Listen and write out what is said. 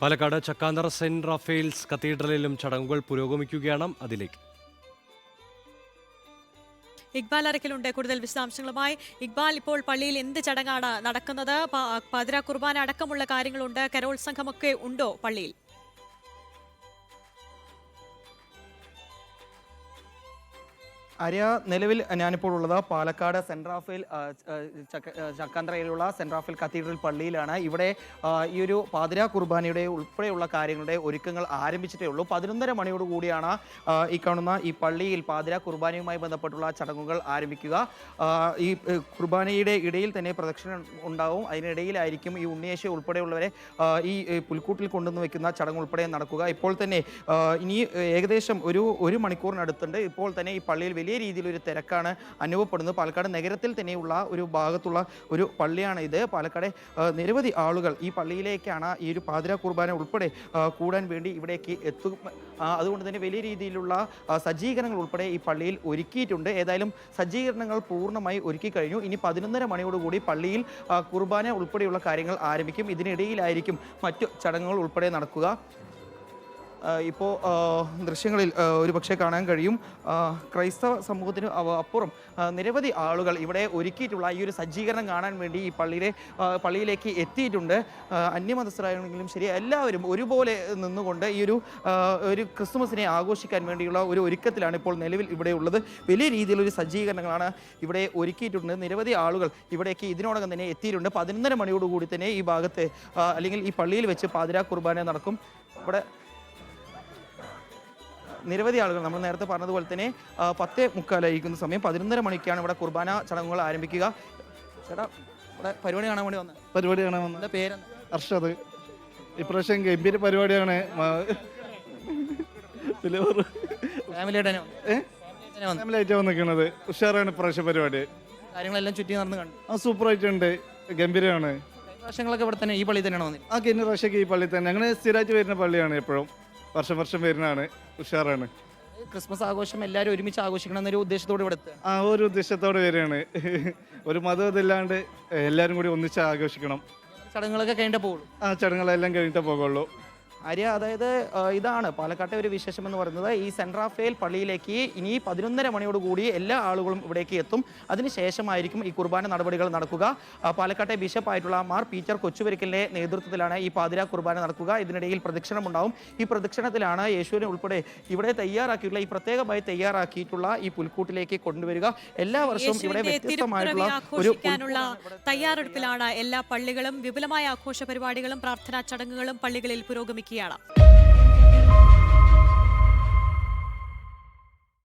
Palakkad Chakkanthara saint Raphael's കത്തീഡ്രലിലും ചടങ്ങുകൾ പുരോഗമിക്കുകയാണ് അതിലേക്ക്. ഇക്ബാൽ അരക്കിലുണ്ട്. കൂടുതൽ വിശദാംശങ്ങളുമായി ഇക്ബാൽ ഇപ്പോൾ പള്ളിയിൽ എന്ത് ചടങ്ങാണ് നടക്കുന്നത്? പതിര കുർബാന അടക്കമുള്ള കാര്യങ്ങളുണ്ട്. കരോൾ സംഘമൊക്കെ ഉണ്ടോ പള്ളിയിൽ? ആര്യ നിലവിൽ ഞാനിപ്പോൾ ഉള്ളത് പാലക്കാട് സെന്റ് റാഫേൽ ചക്കാന്തറയിലുള്ള സെന്റ് റാഫേൽ കത്തീഡ്രൽ പള്ളിയിലാണ്. ഇവിടെ ഈ ഒരു പാതിര കുർബാനയുടെ ഉൾപ്പെടെയുള്ള കാര്യങ്ങളുടെ ഒരുക്കങ്ങൾ ആരംഭിച്ചിട്ടേ ഉള്ളൂ. പതിനൊന്നര മണിയോട് കൂടിയാണ് ഈ കാണുന്ന ഈ പള്ളിയിൽ പാതിര കുർബാനയുമായി ബന്ധപ്പെട്ടുള്ള ചടങ്ങുകൾ ആരംഭിക്കുക. ഈ കുർബാനയുടെ ഇടയിൽ തന്നെ പ്രദക്ഷിണം ഉണ്ടാവും. അതിനിടയിലായിരിക്കും ഈ ഉണ്ണിയേശ ഉൾപ്പെടെയുള്ളവരെ ഈ പുൽക്കൂട്ടിൽ കൊണ്ടുവന്ന് വെക്കുന്ന ചടങ്ങ് ഉൾപ്പെടെ നടക്കുക. ഇപ്പോൾ തന്നെ ഇനി ഏകദേശം ഒരു ഒരു മണിക്കൂറിനടുത്തുണ്ട്. ഇപ്പോൾ തന്നെ ഈ പള്ളിയിൽ വലിയ രീതിയിൽ ഒരു തിരക്കാണ് അനുഭവപ്പെടുന്നത്. പാലക്കാട് നഗരത്തിൽ തന്നെയുള്ള ഒരു ഭാഗത്തുള്ള ഒരു പള്ളിയാണ് ഇത്. പാലക്കാട് നിരവധി ആളുകൾ ഈ പള്ളിയിലേക്കാണ് ഈ ഒരു പാതിര കുർബാന ഉൾപ്പെടെ കൂടാൻ വേണ്ടി ഇവിടേക്ക് എത്തും. അതുകൊണ്ട് തന്നെ വലിയ രീതിയിലുള്ള സജ്ജീകരണങ്ങൾ ഉൾപ്പെടെ ഈ പള്ളിയിൽ ഒരുക്കിയിട്ടുണ്ട്. ഏതായാലും സജ്ജീകരണങ്ങൾ പൂർണമായി ഒരുക്കി കഴിഞ്ഞു. ഇനി പതിനൊന്നര മണിയോടുകൂടി പള്ളിയിൽ കുർബാന ഉൾപ്പെടെയുള്ള കാര്യങ്ങൾ ആരംഭിക്കും. ഇതിനിടയിലായിരിക്കും മറ്റു ചടങ്ങുകൾ ഉൾപ്പെടെ നടക്കുക. ഇപ്പോൾ ദൃശ്യങ്ങളിൽ ഒരു പക്ഷേ കാണാൻ കഴിയും. ക്രൈസ്തവ സമൂഹത്തിന് അപ്പുറം നിരവധി ആളുകൾ ഇവിടെ ഒരുക്കിയിട്ടുള്ള ഈ ഒരു സജ്ജീകരണം കാണാൻ വേണ്ടി ഈ പള്ളിയിലെ പള്ളിയിലേക്ക് എത്തിയിട്ടുണ്ട്. അന്യമതസ്ഥരായെങ്കിലും ശരി എല്ലാവരും ഒരുപോലെ നിന്നുകൊണ്ട് ഈ ഒരു ഒരു ക്രിസ്മസിനെ ആഘോഷിക്കാൻ വേണ്ടിയുള്ള ഒരു ഒരുക്കത്തിലാണ് ഇപ്പോൾ നിലവിൽ ഇവിടെ ഉള്ളത്. വലിയ രീതിയിലൊരു സജ്ജീകരണങ്ങളാണ് ഇവിടെ ഒരുക്കിയിട്ടുണ്ട്. നിരവധി ആളുകൾ ഇവിടേക്ക് ഇതിനോടകം തന്നെ എത്തിയിട്ടുണ്ട്. പതിനൊന്നര മണിയോടുകൂടി തന്നെ ഈ ഭാഗത്ത് അല്ലെങ്കിൽ ഈ പള്ളിയിൽ വെച്ച് പാതിരാ കുർബാന നടക്കും. ഇവിടെ നിരവധി ആളുകൾ നമ്മൾ നേരത്തെ പറഞ്ഞതുപോലെ തന്നെ പത്തേ മുക്കാലായിരിക്കുന്ന സമയം പതിനൊന്നര മണിക്കാണ് ഇവിടെ കുർബാന ചടങ്ങുകൾ ആരംഭിക്കുക. ചേട്ടാ ഇവിടെ പരിപാടി കാണാൻ വേണ്ടി വന്നത് പരിപാടി കാണാൻ വന്നത് പേരെന്താ? പേര് അർഷദ് ഇപ്രാവശ്യം ഗംഭീര പരിപാടിയാണ്. വന്നിരിക്കുന്നത് ഉഷാറാണ് ഇപ്രാവശ്യം പരിപാടി. കാര്യങ്ങളെല്ലാം ചുറ്റി നടന്ന് കണ്ടു. ആ സൂപ്പറായിട്ടുണ്ട്. ഗംഭീരമാണ്. വർഷങ്ങളൊക്കെ ഇവിടെ തന്നെ ഈ പള്ളി തന്നെയാണ് വന്നത് ആ കഴിഞ്ഞ പ്രാവശ്യമൊക്കെ ഈ പള്ളി തന്നെ. അങ്ങനെ സ്ഥിരമായിട്ട് വരുന്ന പള്ളിയാണ് എപ്പോഴും. വർഷം വർഷം വരുന്നതാണ്. ഉഷാറാണ്. ക്രിസ്മസ് ആഘോഷം എല്ലാവരും ഒരുമിച്ച് ആഘോഷിക്കണം എന്നൊരു ഉദ്ദേശത്തോടെ ഇവിടെ എത്തുക. ആ ഒരു ഉദ്ദേശത്തോടെ വരികയാണ്. ഒരു മതം ഇതില്ലാണ്ട് എല്ലാവരും കൂടി ഒന്നിച്ച് ആഘോഷിക്കണം. ചടങ്ങുകളൊക്കെ കഴിഞ്ഞിട്ട് പോകുള്ളൂ ആ ചടങ്ങുകളെല്ലാം കഴിഞ്ഞിട്ടേ പോകുള്ളൂ ആര്യ അതായത് ഇതാണ് പാലക്കാട്ടെ ഒരു വിശേഷം എന്ന് പറയുന്നത്. ഈ സെൻട്രാഫേൽ പള്ളിയിലേക്ക് ഇനി പതിനൊന്നര മണിയോടുകൂടി എല്ലാ ആളുകളും ഇവിടേക്ക് എത്തും. അതിനുശേഷമായിരിക്കും ഈ കുർബാന നടപടികൾ നടക്കുക. പാലക്കാട്ടെ ബിഷപ്പായിട്ടുള്ള മാർ പീറ്റർ കൊച്ചുവരിക്കലിന്റെ നേതൃത്വത്തിലാണ് ഈ പാതിര കുർബാന നടക്കുക. ഇതിനിടയിൽ പ്രദക്ഷിണം ഉണ്ടാവും ഈ പ്രദക്ഷിണത്തിലാണ് യേശുവിനെ ഉൾപ്പെടെ ഇവിടെ തയ്യാറാക്കിയിട്ടുള്ള ഈ പ്രത്യേകമായി തയ്യാറാക്കിയിട്ടുള്ള ഈ പുൽക്കൂട്ടിലേക്ക് കൊണ്ടുവരിക. എല്ലാ വർഷവും ഇവിടെ വ്യത്യസ്തമായിട്ടുള്ള ഒരു തയ്യാറെടുപ്പിലാണ് എല്ലാ പള്ളികളും. വിപുലമായ ആഘോഷ പരിപാടികളും പ്രാർത്ഥനാ ചടങ്ങുകളും പള്ളികളിൽ പുരോഗമിക്കുകയാണ്